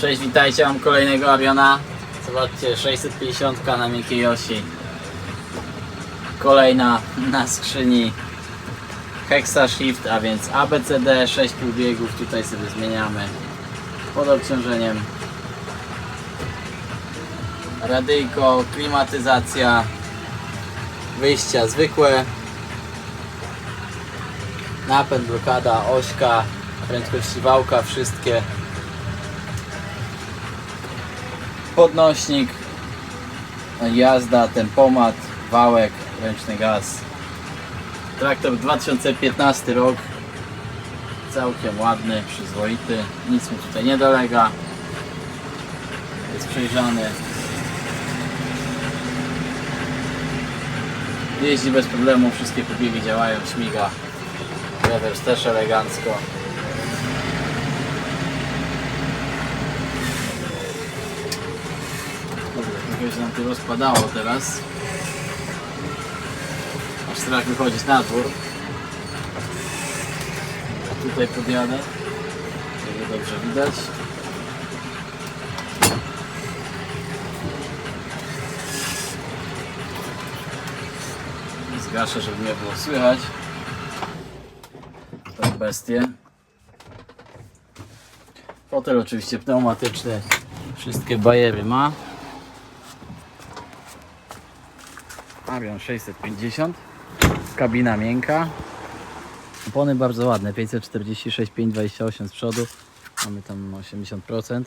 Cześć, witajcie, mam kolejnego Ariona. Zobaczcie, 650 na miękkiej osi. Kolejna na skrzyni Hexa Shift, a więc ABCD, 6 półbiegów, tutaj sobie zmieniamy pod obciążeniem. Radyjko, klimatyzacja, wyjścia zwykłe, napęd, blokada, ośka, prędkości wałka, wszystkie podnośnik, jazda, tempomat, wałek, ręczny gaz. Traktor 2015 rok, całkiem ładny, przyzwoity, nic mu tutaj nie dolega. Jest przejrzany. Jeździ bez problemu, wszystkie pobiegi działają, śmiga. Rewers też elegancko. Trochę się nam tu rozpadało teraz. Aż strach wychodzić na dwór. A tutaj podjadę. Żeby dobrze widać. Zgaszę, żeby mnie było słychać. Tą bestię. Fotel oczywiście pneumatyczny. Wszystkie bajery ma. Avion 650. Kabina miękka. Opony bardzo ładne. 546, 528 z przodu. Mamy tam 80%.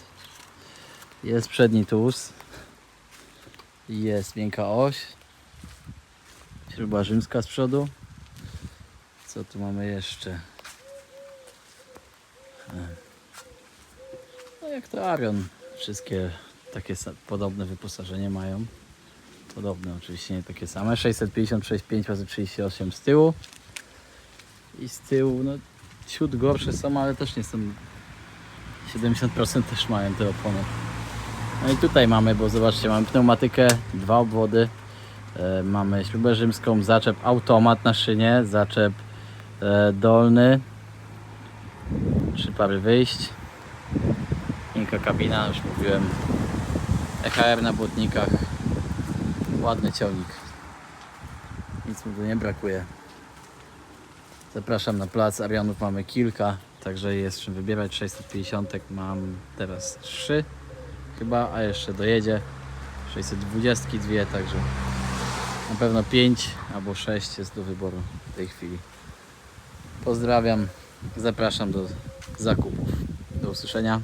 Jest przedni tuz. Jest miękka oś. Śruba rzymska z przodu. Co tu mamy jeszcze? No jak to Arion. Wszystkie takie podobne wyposażenie mają. Podobne oczywiście, nie takie same. 656 5 razy 38 z tyłu. I z tyłu, no ciut gorsze są, ale też nie są 70% też mają te opony. No i tutaj mamy, bo zobaczcie, mamy pneumatykę, dwa obwody. E, mamy śrubę rzymską, zaczep automat na szynie, zaczep e, dolny. Trzy pary wyjść. Miękka kabina, już mówiłem. EHR na błotnikach. Ładny ciągnik. Nic mu tu nie brakuje. Zapraszam na plac. Arianów mamy kilka, także jest czym wybierać. 650 mam teraz 3 chyba, a jeszcze dojedzie. 620 dwie, także na pewno 5 albo 6 jest do wyboru w tej chwili. Pozdrawiam, zapraszam do zakupów. Do usłyszenia.